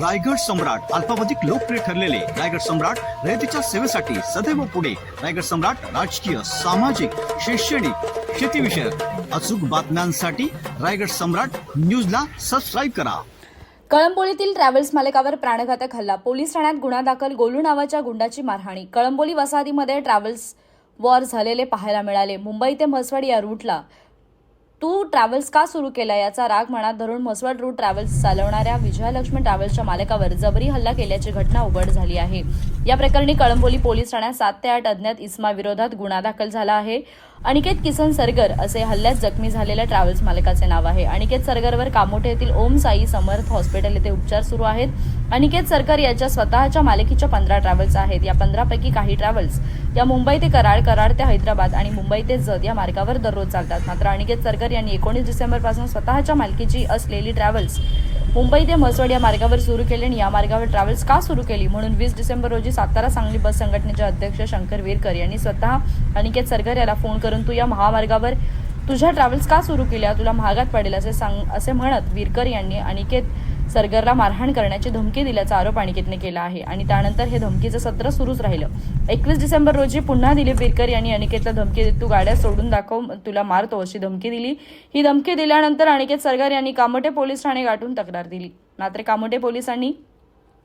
रायगड सम्राट अल्पावधिक लोकप्रिय ठरलेले रायगड सम्राट रयतेच्या सेवेसाठी सदैव पुढे. रायगड सम्राट राजकीय सामाजिक शैक्षणिक शेतीविषयक अचूक बातम्यांसाठी रायगड सम्राट न्यूजला सबस्क्राईब करा. कळंबोलीतील ट्रॅव्हल्स मालकावर प्राणघातक हल्ला. पोलीस ठाण्यात गुन्हा दाखल गोलू नावाच्या गुंडाची मारहाणी. कळंबोली वसाहतीमध्ये ट्रॅव्हल्स वॉर झालेले पाहायला मिळाले. मुंबई ते म्हसवड या रूटला ट्रॅव्हल्स का सुरू केला याचा राग मनात धरून म्हसवड रूट ट्रॅव्हल्स चालवणाऱ्या विजयालक्ष्मी ट्रॅव्हल्सच्या मालकावर जबरी हल्ला केल्याची घटना उघड झाली आहे. या प्रकरणी कळंबोली पोलीस ठाण्यात सात ते आठ अज्ञात इस्मा विरोधात गुन्हा दाखल झाला आहे. अनिकेत किसन सरगर असे हल्ल्यात जखमी झालेल्या ट्रॅव्हल्स मालकाचे नाव आहे. अनिकेत सरगरवर कामोठे येथील ओम साई समर्थ हॉस्पिटल येथे उपचार सुरू आहेत. अनिकेत सरकर याच्या स्वतःच्या मालकीच्या पंधरा ट्रॅव्हल्स आहेत. या पंधरापैकी काही ट्रॅव्हल्स या मुंबई ते कराड कराड ते हैदराबाद आणि मुंबई ते जत या मार्गावर दररोज चालतात. मात्र अनिकेत सरकर यांनी एकोणीस डिसेंबरपासून स्वतःच्या मालकीची असलेली ट्रॅव्हल्स मुंबई ते म्हसवड या मार्गावर सुरू केली आणि या मार्गावर ट्रॅव्हल्स का सुरू केली? म्हणून वीस डिसेंबर रोजी सातारा सांगली बस संघटनेचे अध्यक्ष शंकर वीरकर यांनी स्वतः अनिकेत सरगर याला फोन करून तू या महामार्गावर तुझ्या ट्रॅव्हल्स का सुरू केल्या? तुला महागात पडेल असे सांग असे म्हणत वीरकर यांनी अनिकेत सरगरला मारहाण करण्याची धमकी दिल्याचा आरोप अनिकेतने केला आहे. आणि त्यानंतर हे धमकीचं सत्र सुरूच राहिलं. एकवीस डिसेंबर रोजी पुन्हा दिलीप विरकर यांनी अनिकेतला धमकी देत तू गाड्या सोडून दाखव तुला मारतो अशी धमकी दिली. ही धमकी दिल्यानंतर अनिकेत सरगर यांनी कामटे पोलीस ठाणे गाठून तक्रार दिली. मात्र कामोटे पोलिसांनी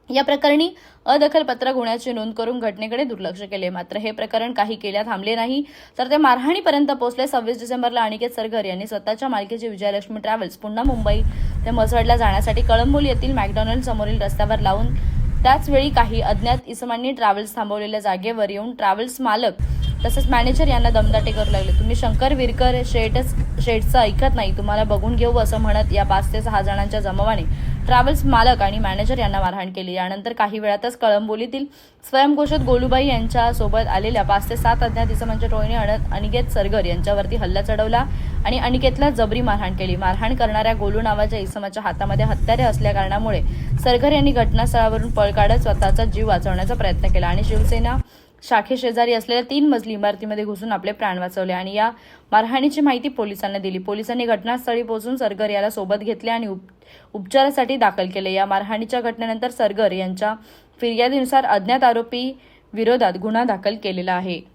या प्रकरणी अदखलपत्र गुन्ह्याची नोंद करून घटनेकडे दुर्लक्ष केले. मात्र हे प्रकरण काही केल्या थांबले नाही. तर ते मारहाणीपर्यंत पोहोचले. सव्वीस डिसेंबरला अनिकेत सरगर यांनी स्वतःच्या मालकीची विजयलक्ष्मी ट्रॅव्हल्स पुन्हा मुंबई ते म्हसवडला जाण्यासाठी कळंबोली येथील मॅकडॉनल्ड समोरील रस्त्यावर लावून त्याचवेळी काही अज्ञात इसमांनी ट्रॅव्हल्स थांबवलेल्या जागेवर येऊन ट्रॅव्हल्स मालक तसंच मॅनेजर यांना दमदाटे करू लागले. तुम्ही शंकर विरकर शेटच शेटचं ऐकत नाही. तुम्हाला बघून घेऊ असं म्हणत या पाच ते सहा जणांच्या जमावाने ट्रॅव्हल्स मालक आणि मॅनेजर यांना मारहाण केली. यानंतर काही वेळातच कळंबोलीतील स्वयंघोषित गोलूबाई यांच्या सोबत आलेल्या पाच ते सात अज्ञात इसमांच्या टोळीने म्हणजे अन- अनिकेत सरगर यांच्यावरती हल्ला चढवला आणि अनिकेतला जबरी मारहाण केली. मारहाण करणाऱ्या गोलू नावाच्या इसमाच्या हातामध्ये हत्यारे असल्या कारणामुळे सरगर यांनी घटनास्थळावरून पळ काढत स्वतःचा जीव वाचवण्याचा प्रयत्न केला आणि शिवसेना शाखेशेजारी असलेल्या तीन मजली इमारतीमध्ये घुसून आपले प्राण वाचवले आणि या मारहाणीची माहिती पोलिसांना दिली. पोलिसांनी घटनास्थळी पोहोचून सरगर याला सोबत घेतले आणि उप- उपचारासाठी दाखल केले. या मारहाणीच्या घटनेनंतर सरगर यांच्या फिर्यादीनुसार अज्ञात आरोपी विरोधात गुन्हा दाखल केलेला आहे.